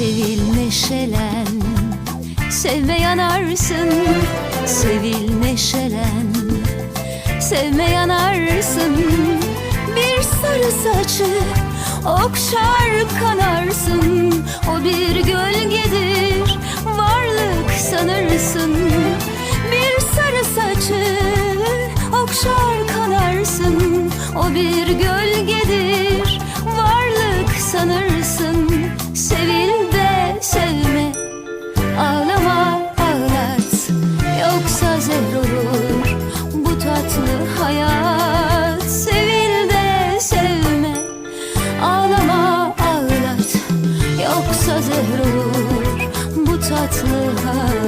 neşelen Sevme yanarsın. Sevil neşelen Sevme yanarsın. Bir sarı saçı Okşar kanarsın. O bir gölgedir Varlık sanırsın. Bir sarı saçı Okşar kanarsın. O bir gölgedir tatlı hal